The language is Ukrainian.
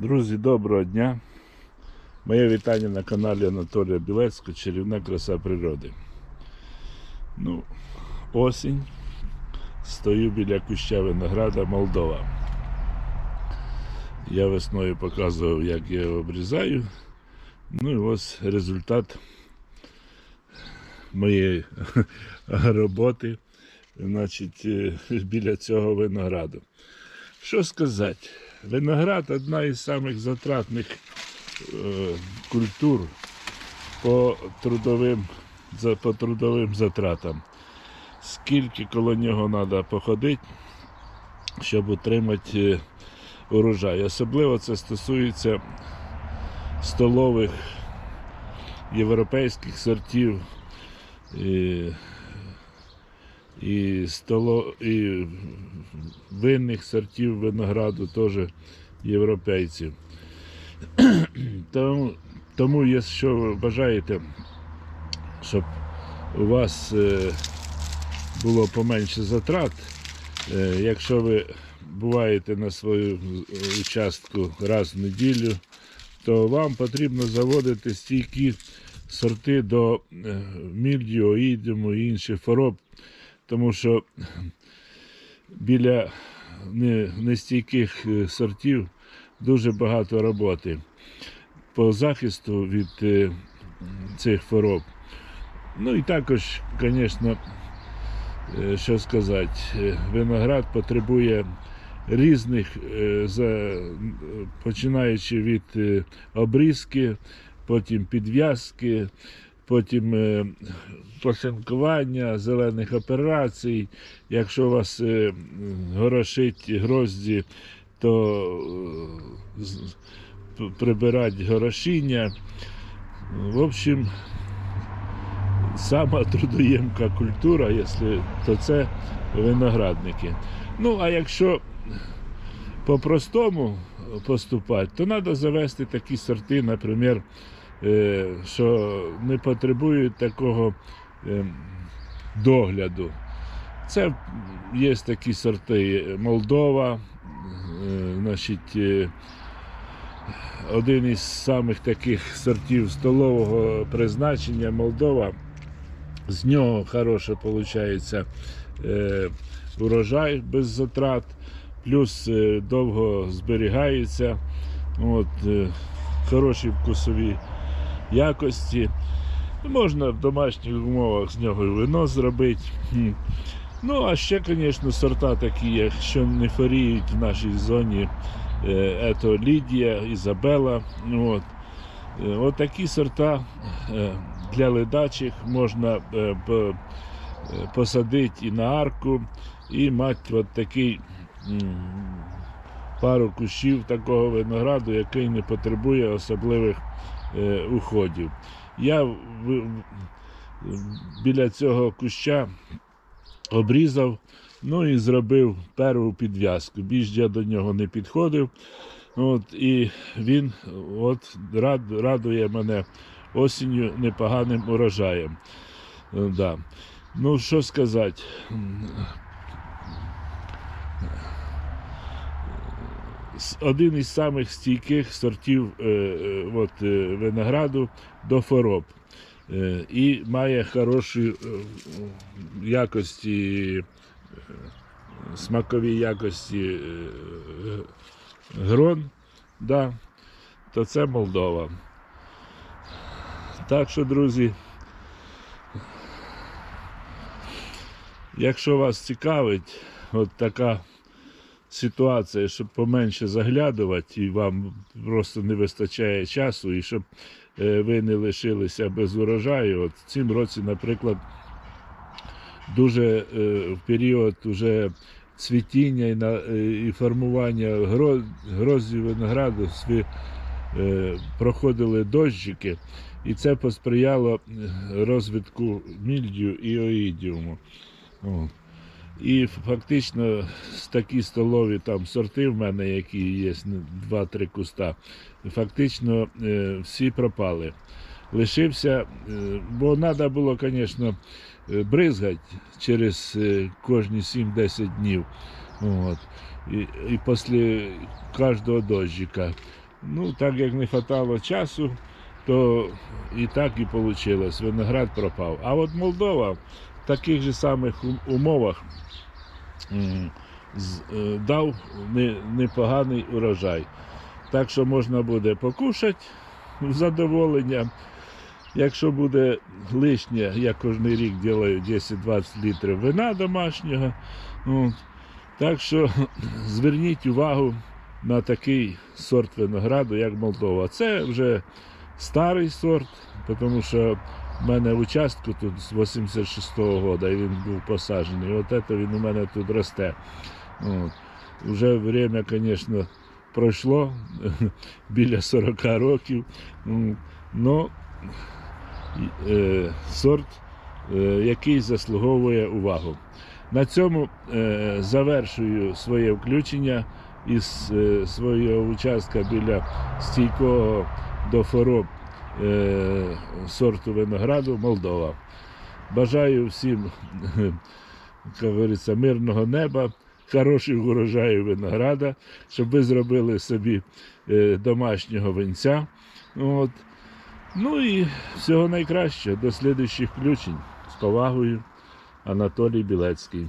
Друзі, доброго дня. Моє вітання на каналі Анатолія Білецького Чарівна краса природи. Ну, осінь. Стою біля куща винограда Молдова. Я весною показував, як я його обрізаю. Ну і ось результат моєї роботи значить, е, біля цього винограду. Що сказати? Виноград одна із самих затратних е, культур по трудовим, по трудовим затратам. Скільки коло нього треба походити, щоб отримати е, урожай. Особливо це стосується столових європейських сортів. І, столо, і винних сортів винограду теж європейців. Тому, тому якщо ви бажаєте, щоб у вас е, було поменше затрат, е, якщо ви буваєте на свою участку раз в неділю, то вам потрібно заводити стійкі сорти до е, і інших хвороб, тому що біля нестійких е, сортів дуже багато роботи по захисту від е, цих хвороб. Ну і також, звісно, е, що сказати, виноград потребує різних, починаючи від обрізки, потім підв'язки, потім е, посинкування, зелених операцій. Якщо у вас е, горошить грозді, то е, прибирати горошіння. В общем, сама трудоємка культура, якщо, то це виноградники. Ну, а якщо по-простому поступати, то треба завести такі сорти, наприклад, що не потребують такого е, догляду. Це є такі сорти Молдова, е, значить, е, один із самих таких сортів столового призначення Молдова. З нього хороше виходить е, урожай без затрат, плюс е, довго зберігається, от, е, хороші вкусові якості. Можна в домашніх умовах з нього і вино зробити. Ну, а ще, звісно, сорта такі, є, що не хворіють в нашій зоні. Е, Ето Лідія, Ізабела. От. Е, От такі сорта е, для ледачих можна по- посадити і на арку, і мати от такий пару кущів такого винограду, який не потребує особливих уходів. Я біля цього куща обрізав, ну і зробив перву підв'язку. Більш я до нього не підходив. От, і він от, рад, радує мене осінню непоганим урожаєм. Е, Да. Ну, що сказати. Один із самих стійких сортів е, е, от, е, винограду до хвороб. Е, і має хороші якості, смакові якості грон, да, то це Молдова. Так що, друзі, якщо вас цікавить от така ситуація, щоб поменше заглядувати, і вам просто не вистачає часу, і щоб е, ви не лишилися без урожаю. От в цім році, наприклад, дуже е, в період уже цвітіння і, на, е, і формування гро- гроздів винограду е, проходили дощики, і це посприяло розвитку мільдію і оїдіуму. О. І фактично такі столові там сорти в мене, які є, два-три куста, фактично е, всі пропали. Лишився, е, бо треба було, звісно, е, бризгати через кожні 7-10 днів. От. І, і після кожного дощика. Ну, так як не хватало часу, то і так і вийшло. Виноград пропав. А от Молдова таких же самих умовах з- е, дав непоганий урожай. Так що можна буде покушати в задоволення. Якщо буде лишнє, я кожен рік ділаю 10-20 літрів вина домашнього. Так що зверніть увагу на такий сорт винограду, як Молдова. Це вже старий сорт, тому що в мене в участку тут з 86-го року і він був посаджений. От це він у мене тут росте. От. Уже время, звісно, пройшло біля 40 років. Ну, е, сорт, е, який заслуговує увагу. На цьому е, завершую своє включення із е, свого участка біля стійкого до хвороб е, сорту винограду Молдова. Бажаю всім, як говориться, мирного неба, хороших урожаїв винограда, щоб ви зробили собі е, домашнього винця. От. Ну і всього найкращого. До слідуючих включень. З повагою, Анатолій Білецький.